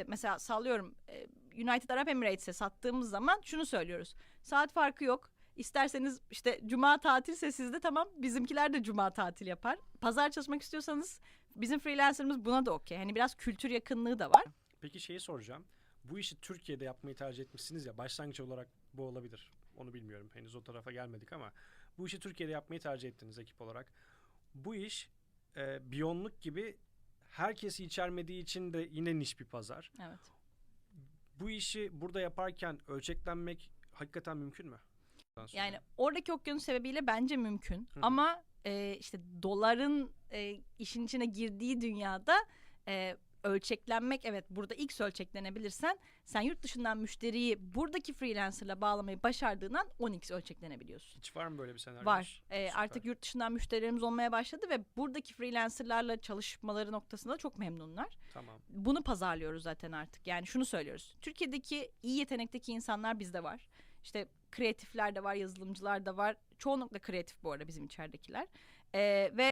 işte mesela sallıyorum e, United Arab Emirates'e sattığımız zaman şunu söylüyoruz. Saat farkı yok. İsterseniz işte cuma tatilse sizde tamam bizimkiler de cuma tatil yapar. Pazar çalışmak istiyorsanız bizim freelancerımız buna da okey. Hani biraz kültür yakınlığı da var. Peki şeyi soracağım. Bu işi Türkiye'de yapmayı tercih etmişsiniz ya başlangıç olarak bu olabilir. Onu bilmiyorum. Henüz o tarafa gelmedik ama bu işi Türkiye'de yapmayı tercih ettiniz ekip olarak. Bu iş e, biyonluk gibi herkesi içermediği için de yine niş bir pazar. Evet. Bu işi burada yaparken ölçeklenmek hakikaten mümkün mü? Yani oradaki okyanus sebebiyle bence mümkün. Hı hı. Ama e, işte doların e, işin içine girdiği dünyada e, ölçeklenmek evet burada X ölçeklenebilirsen sen yurt dışından müşteriyi buradaki freelancerla bağlamayı başardığından 10x ölçeklenebiliyorsun. Hiç var mı böyle bir senaryo? Var. E, Süper. artık yurt dışından müşterilerimiz olmaya başladı ve buradaki freelancerlarla çalışmaları noktasında çok memnunlar. Tamam. Bunu pazarlıyoruz zaten artık. Yani şunu söylüyoruz. Türkiye'deki iyi yetenekteki insanlar bizde var. İşte kreatifler de var, yazılımcılar da var. Çoğunlukla kreatif bu arada bizim içeridekiler. Ee, ve